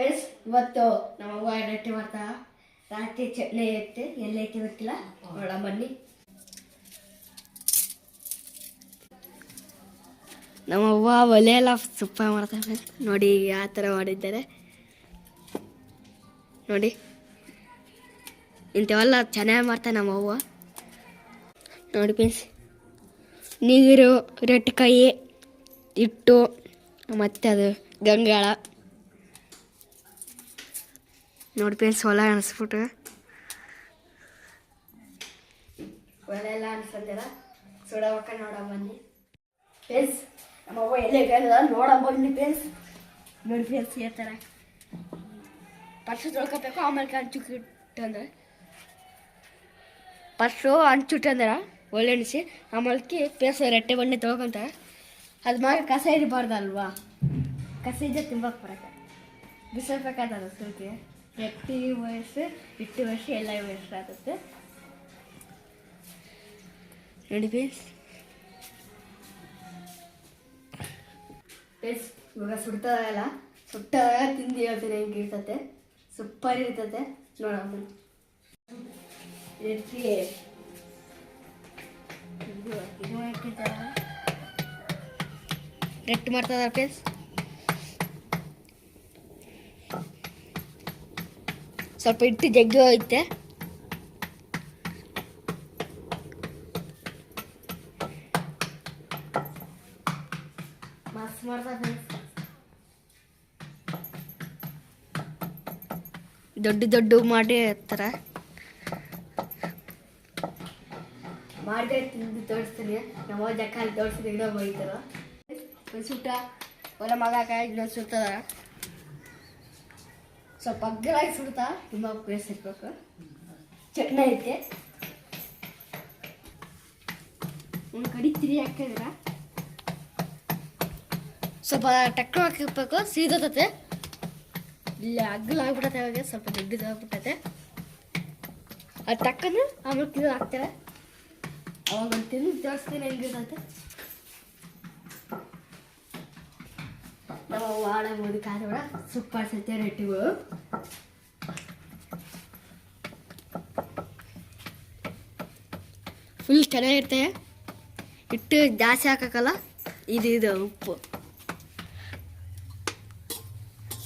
Friends ಇವತ್ತು ನಮ್ಮ ಅವ್ವ ರೊಟ್ಟಿ ಮಾಡ್ತಾ, ರಾತ್ರಿ ಚಟ್ನಿ ಐತೆ ಎಲ್ಲೈತೆ ಗೊತ್ತಿಲ್ಲ. ನೋಡ ಬನ್ನಿ. ನಮ್ಮ ಅವ್ವ ಒಲೆ ಎಲ್ಲ ಮಾಡ್ತಾ ಮಾಡ್ತಾರೆ ನೋಡಿ ಯಾವ ಥರ ಮಾಡಿದ್ದಾರೆ. ನೋಡಿ. ಇಂಥವೆಲ್ಲ ಚೆನ್ನಾಗಿ ಮಾಡ್ತಾ ನಮ್ಮ ಅವ್ವ. ನೋಡಿ ಫ್ರೆಂಡ್ಸ್ ನೀರು ರೊಟ್ಟಿಕಾಯಿ ಹಿಟ್ಟು ಮತ್ತು ಅದು ಗಂಗಾಳ. ನೋಡಿ ಪೇಸ್ ಹೊಲ ಅನಿಸ್ಬಿಟ್ಟು. ಹೊಲ ಎಲ್ಲ ಅನ್ಸಂದಿರ ಸುಡಬೇಕ ನೋಡ ಬನ್ನಿ. ಪೇಸ್ ನಮ್ಮ ಅವ್ವ ಎಲ್ಲೇ ಗಂಗದ ನೋಡ ಬನ್ನಿ ಪೇಸ್ ನೋಡಿ ಫ್ರೆಂಡ್ಸ್ ಹೇಳ್ತಾರೆ ಪರ್ಸು ತೊಳ್ಕೊಬೇಕು, ಆಮೇಲೆ ಹಂಚು ಇಟ್ಟಂದ್ರೆ ಪರ್ಸು ಹಂಚು ಇಟ್ಟಂದ್ರೆ ಒಳ್ಳೆ ಎಣಿಸಿ ಆಮೇಲೆ ಪೇಸ ರಟ್ಟೆ ಬಣ್ಣೆ ತೊಳ್ಕೊಂತ ಅದು ಮಾಡಿ ಕಸ ಇರಬಾರ್ದಲ್ವಾ ಕಸ ಇದ್ದ ತಿಂಬಕ್ಕೆ ಬರಕ್ಕೆ ಬಿಸಿಲ್ಬೇಕಾದ ಸುಲ್ಕೆ ಎಟ್ಟಿ ವಯಸ್ಸು ಇಟ್ಟು ವರ್ಷ ಎಲ್ಲ ವಯಸ್ಸಾಗುತ್ತೆ ನೋಡಿ ಬೇಸ್ ಬೇಸ್ ಇವಾಗ ಸುಡ್ತಾವಲ್ಲ ಸುಟ್ಟಾಗ ತಿಂದು ಹೇಳ್ತೀನಿ ಹೆಂಗೆ ಇರ್ತತೆ. ಸೂಪರ್ ಇರ್ತತೆ. ನೋಡಮ್ಮ ಎಟ್ಟಿ ಇದು ಇದು ಹಾಕಿದ್ದಾರೆ ರೆಟ್ ಮಾಡ್ತದ ಪ್ಲೇಸ್ ಸ್ವಲ್ಪ ಇಟ್ಟು ಜಗ್ಗಿ ಹೋಯ್ತೆ ದೊಡ್ಡ ದೊಡ್ಡ ಮಾಡಿ ಇರ್ತಾರೆ ಮಾಡಿದ್ರೆ ತಿಂದು ತೋರಿಸ್ತೀನಿ. ನಮ್ಮ ಜಕ್ಕಾಲಿ ತೋರಿಸ್ತೀನಿ ಇನ್ನೊಬ್ಬ ಬೈತಾರ ಒಂದು ಸುಟ್ಟ ಹೊಲ ಮಗಾಕ ಇನ್ನೊಂದು ಸುಡ್ತದ ಸ್ವಲ್ಪ ಅಗ್ಗಲಾಗಿ ಸುಡ್ತಾ ತುಂಬ ಬೇಯಿಸಿರ್ಬೇಕು ಚಟ್ನಿ ಐತೆ. ಒಂದು ಕಡಿ ತಿರಿ ಹಾಕಿದ್ರ ಸ್ವಲ್ಪ ಟಕ್ಕ ಹಾಕಿರ್ಬೇಕು ಸೀದತತೆ. ಇಲ್ಲ ಅಗ್ಗಲ ಆಗ್ಬಿಡತ್ತೆ ಅವಾಗ ಸ್ವಲ್ಪ ದೊಡ್ಡದು ಆಗ್ಬಿಟ್ಟತೆ ಅದು ಟಕ್ಕನ ಆಮೇಲೆ ತಿಂದು ಹಾಕ್ತಾರೆ ಅವಾಗ ತಿಂದು ತೋರಿಸ್ತೀನಿ ಹೆಂಗಿರ್ತತೆ. ಸೂಪರ್ ಸತ್ಯ ರೊಟ್ಟಿಗಳು ಫುಲ್ ಚೆನ್ನಾಗಿರ್ತವೆ ಹಿಟ್ಟು ಜಾಸ್ತಿ ಹಾಕಕ್ಕಲ್ಲ, ಇದು ಇದು ಉಪ್ಪು.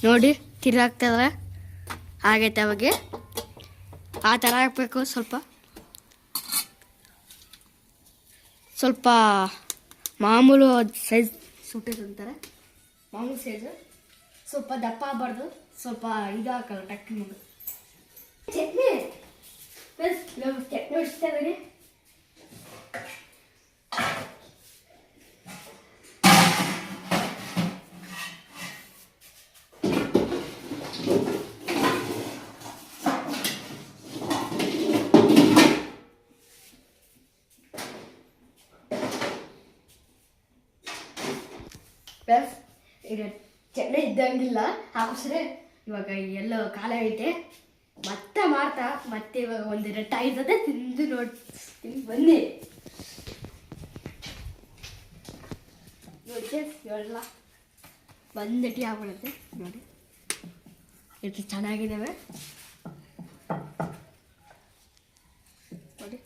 ನೋಡಿ ತಿರ್ಗಾಕ್ತದ ಆಗೈತೆ ಅವಾಗ. ಆ ಥರ ಹಾಕ್ಬೇಕು ಸ್ವಲ್ಪ. ಸ್ವಲ್ಪ ಮಾಮೂಲು ಸೈಜ್ ಸುಟ್ಟಿದಂತಾರೆ ಮಾಮೂಲು ಸೈಜು ಸ್ವಲ್ಪ ದಪ್ಪ ಆಗಬಾರ್ದು ಸ್ವಲ್ಪ ಇದು ಹಾಕಲ್ಲ ಟಕ್ಕಿ ಮುಂದೆ ಚಟ್ನಿ ಪ್ಲಸ್ ನಾವು ಚಟ್ನಿ ಹೊಡಿಸ್ತಾ ಇದ್ದೀನಿ ಪ್ಲಸ್ ಈಗ ಚೆನ್ನ ಇದ್ದಂಗಿಲ್ಲ ಹಾಕಿಸ್ರೆ ಇವಾಗ ಎಲ್ಲ ಕಾಲ ಐತೆ. ಮತ್ತೆ ಮಾಡ್ತಾ ಮತ್ತೆ ಇವಾಗ ಒಂದು ರಟ್ಟ ಅದೇ ತಿಂದು ನೋಡಿ, ತಿಂದು ಬನ್ನಿ. ನೋಡಿ ಎಲ್ಲ ಬಂದಟಿ ಆಗ್ಬಿಡುತ್ತೆ. ನೋಡಿ. ಎಷ್ಟು ಚೆನ್ನಾಗಿದ್ದಾವೆ ನೋಡಿ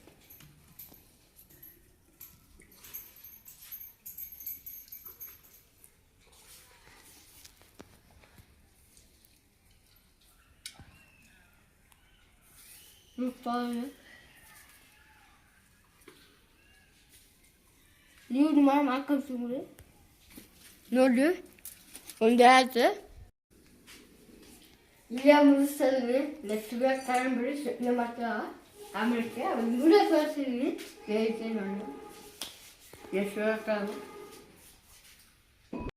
ನೀವು ಮಾಡಿ ಮಾಡ್ಕೊಳ್ತೀವಿ ನೋಡಿ ಒಂದು ಆಯ್ತು ಇಲ್ಲೇ ಮುಗಿಸ್ತದ್ರಿ ನೆಕ್ಸ್ಟ್ ಬೇಕು ತಗೊಂಡ್ಬಿಡಿ ಚಟ್ನಿ ಮಾಡ್ತೀವ ಆಮೇಲೆ ಒಂದು ವಿಡಿಯೋ ತೋರಿಸಿದ್ವಿ ಹೇಳ್ತೀನಿ ನೋಡಿ ಎಷ್ಟು ಬೇಕಾದ್ರು